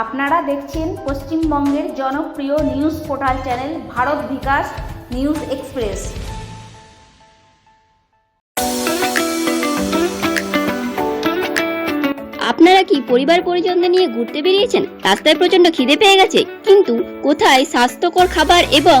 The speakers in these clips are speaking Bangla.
আপনারা দেখছেন পশ্চিমবঙ্গের জনপ্রিয় news portal channel Bharat Bikash news express. আপনারা কি পরিবার পরিজনদের নিয়ে ঘুরতে বেরিয়েছেন? রাস্তায় প্রচণ্ড খিদে পেয়ে গেছে। কিন্তু কোথায় স্বাস্থ্যকর খাবার এবং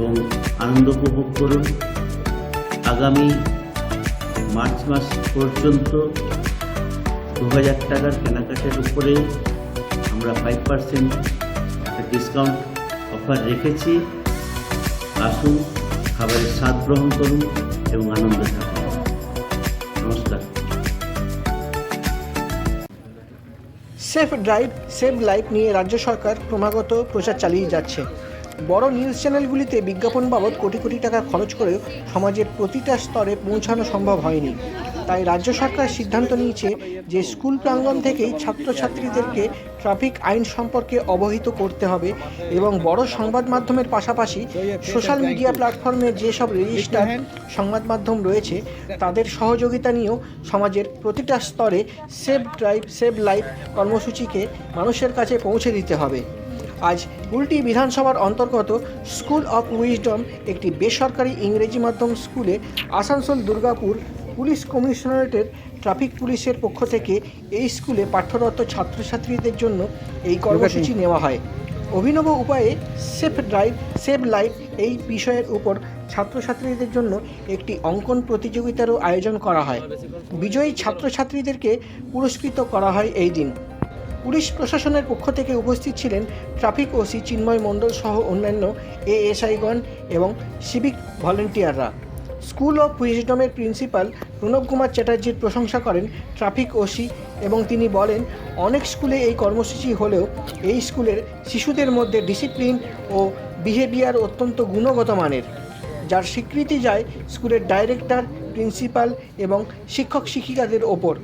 এবং আনন্দ উপভোগ করুন। আগামী মার্চ মাস পর্যন্ত দু হাজার টাকার কেনাকাটার উপরে আমরা ফাইভ পার্সেন্ট ডিসকাউন্ট অফার রেখেছি। আসুন, খাবারের স্বাদ গ্রহণ করুন এবং আনন্দ থাকুন। নমস্কার। সেফ ড্রাইভ সেভ লাইফ নিয়ে রাজ্য সরকার ক্রমাগত প্রচার চালিয়ে যাচ্ছে। বড় নিউজ চ্যানেলগুলিতে বিজ্ঞাপন বাবদ কোটি কোটি টাকা খরচ করেও সমাজের প্রতিটা স্তরে পৌঁছানো সম্ভব হয়নি। তাই রাজ্য সরকার সিদ্ধান্ত নিয়েছে যে স্কুল প্রাঙ্গণ থেকেই ছাত্রছাত্রীদেরকে ট্রাফিক আইন সম্পর্কে অবহিত করতে হবে এবং বড় সংবাদ মাধ্যমের পাশাপাশি সোশ্যাল মিডিয়া প্ল্যাটফর্মে যেসব রেজিস্টার সংবাদ মাধ্যম রয়েছে, তাদের সহযোগিতা নিয়েও সমাজের প্রতিটা স্তরে সেভ ড্রাইভ সেভ লাইফ কর্মসূচিকে মানুষের কাছে পৌঁছে দিতে হবে। আজ কুলটি বিধানসভার অন্তর্গত স্কুল অফ উইজডম একটি বেসরকারি ইংরেজি মাধ্যম স্কুলে আসানসোল দুর্গাপুর পুলিশ কমিশনারেটের ট্রাফিক পুলিশের পক্ষ থেকে এই স্কুলে পাঠ্যরত ছাত্রছাত্রীদের জন্য এই কর্মসূচি নেওয়া হয়। অভিনব উপায়ে সেফ ড্রাইভ সেভ লাইফ এই বিষয়ের উপর ছাত্রছাত্রীদের জন্য একটি অঙ্কন প্রতিযোগিতারও আয়োজন করা হয়। বিজয়ী ছাত্রছাত্রীদেরকে পুরস্কৃত করা হয় এই দিন। পুলিশ প্রশাসনের পক্ষ থেকে উপস্থিত ছিলেন ট্রাফিক ওসি চিন্ময় মণ্ডল সহ অন্যান্য এএসআইগণ এবং সিভিক ভলেন্টিয়াররা। স্কুল অফ উইজডমের প্রিন্সিপাল প্রণব কুমার চ্যাটার্জির প্রশংসা করেন ট্রাফিক ওসি এবং তিনি বলেন, অনেক স্কুলে এই কর্মসূচি হলেও এই স্কুলের শিশুদের মধ্যে ডিসিপ্লিন ও বিহেভিয়ার অত্যন্ত গুণগত মানের। যার স্বীকৃতি যায় স্কুলের ডাইরেক্টর, প্রিন্সিপাল এবং শিক্ষক শিক্ষিকাদের ওপর।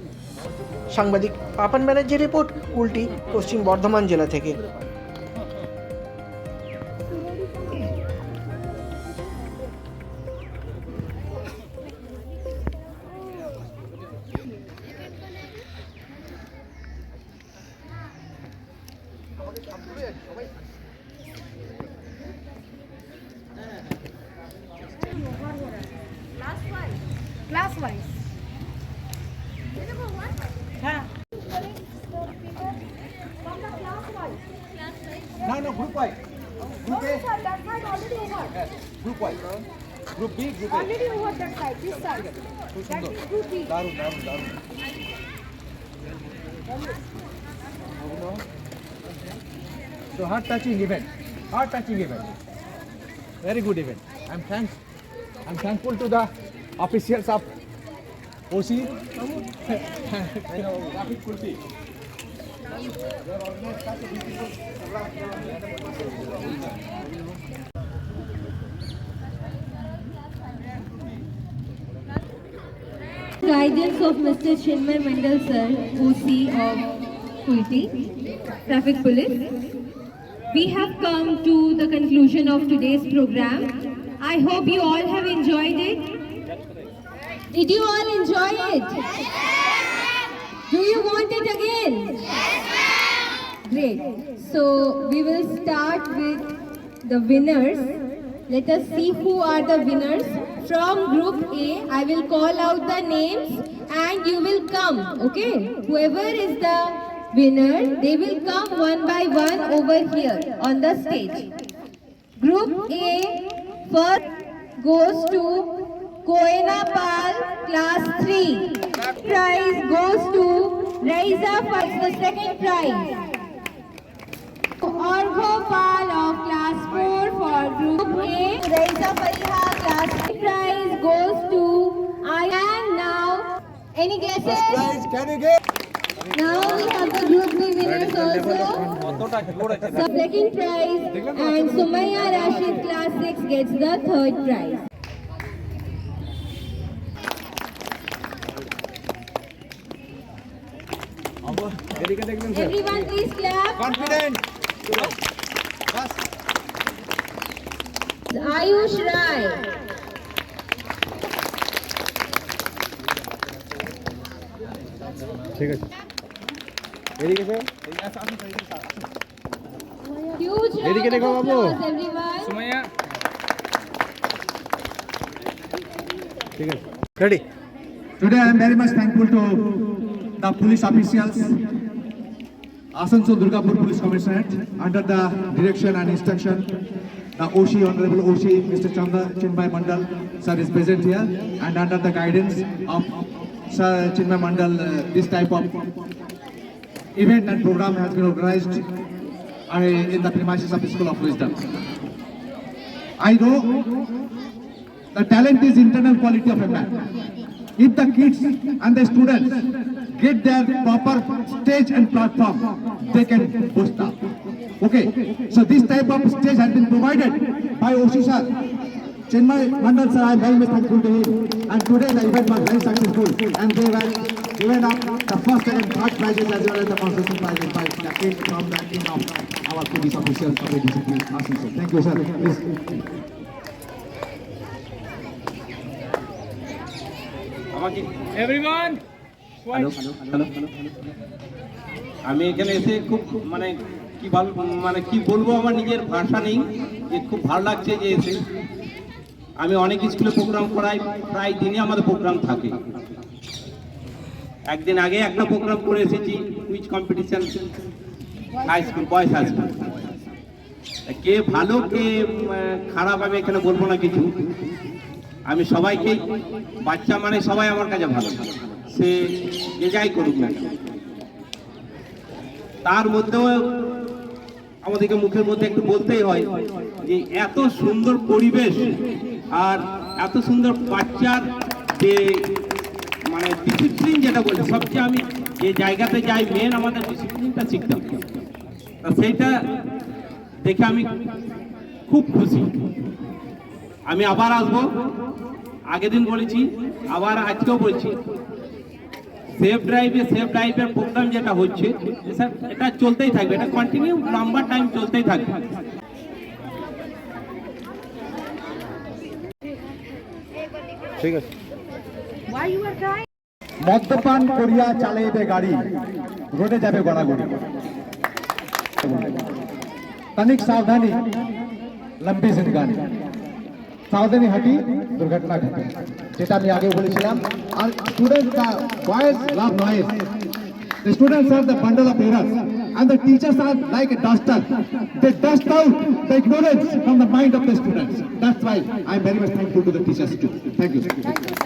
সাংবাদিক পাপান ব্যানার্জি রিপোর্ট কুলটি পশ্চিম বর্ধমান জেলা থেকে। Class wise group wide. Group A. Sir, that side already over. Group wide. Group B, group A. Already over that side. This side. That is group B. Darun, darun, darun. So heart touching event. Heart touching event. Very good event. I'm thanks. I'm thankful to the officials of OC. Traffic police guidance of Mr. Chinmay Mandal sir, OC of Kulti, Traffic Police. We have come to the conclusion of today's program. I hope you all have enjoyed it. Did you all enjoy it? Do you want it again? Yes, Great. So we will start with the winners. Let us see who are the winners. From group A, I will call out the names and you will come. Okay? Whoever is the winner, they will come one by one over here on the stage. Group A first goes to Koena Pal class 3. Prize goes to Raiza for the second prize. Orgho Pal of class 4 for group A. Raiza Pariha class 3 prize goes to I and now any guesses? Can you get? Now we have the group B winners also. So second prize and Sumaya Rashid class 6 gets the third prize. Everyone please clap. Confident. Ayush Rai. ঠিক আছে এদিকে স্যার Huge round এদিকে of দেখো বাবু। applause everyone. ঠিক আছে ready Today I am very much thankful to the police officials, Asansol Durgapur Police Commissioner under the direction and instruction, the OC, Honorable OC, Mr. Chandra Chinmay Mandal, sir is present here, and under the guidance of Sir Chinmay Mandal, uh, this type of event and program has been organized uh, in the premises of the School of Wisdom. I know the talent is internal quality of a man. If the kids and the students get their proper stage and platform, they can boost up. Okay, so this type of stage has been provided by Oshi sir. Chinmay Mandal sir, I am very much thankful to him. And today the event was very successful and they were given up the first and third prizes as well as the consolation prizes by the team from the team of our police officers of the discipline. Asansol. Thank you sir. Please. Hello hello আমি এখানে এসে খুব মানে কি ভালো মানে কি বলব আমার নিজের ভাষা নেই যে খুব ভালো লাগছে যে এসে। আমি অনেক স্কুলে প্রোগ্রাম করাই প্রায় দিনে আমাদের প্রোগ্রাম থাকে। একদিন আগে একটা প্রোগ্রাম করে এসেছি quiz competition high school boys high school কে ভালো কে খারাপ আমি এখানে বলব না কিছু। আমি সবাইকে বাচ্চা মানে সবাই আমার কাছে ভালো। সে যে যাই করুক না তার মধ্যেও আমাদেরকে মুখের মধ্যে একটু বলতেই হয় যে এত সুন্দর পরিবেশ আর এত সুন্দর বাচ্চার যে মানে ডিসিপ্লিন যেটা বলছে, সবচেয়ে আমি যে জায়গাতে যাই মেন আমাদের ডিসিপ্লিনটা শিখতে হবে তা সেইটা দেখে আমি খুব খুশি। আমি আবার আসব। আগের দিন বলেছি, আবার আজকেও বলছি সেফ ড্রাইভে সেফ ড্রাইভের প্রোগ্রাম যেটা হচ্ছে স্যার এটা চলতেই থাকবে এটা কন্টিনিউ লম্বা টাইম চলতেই থাকবে ঠিক আছে Why you are crying? মদ্যপান করিয়া চালাইবে গাড়ি রোডে যাবে গড়াগড়ি तनिक सावधानी লম্বি জিন্দগানি সাবধানী হাঁটি দুর্ঘটনা ঘটে যেটা আমি আগে বলেছিলাম আর student the boys love noise The students are the bundle of errors and the teachers are like a duster. They dust out the ignorance from the mind of the students. That's why I'm very much thankful to the teachers too. Thank you. Thank you.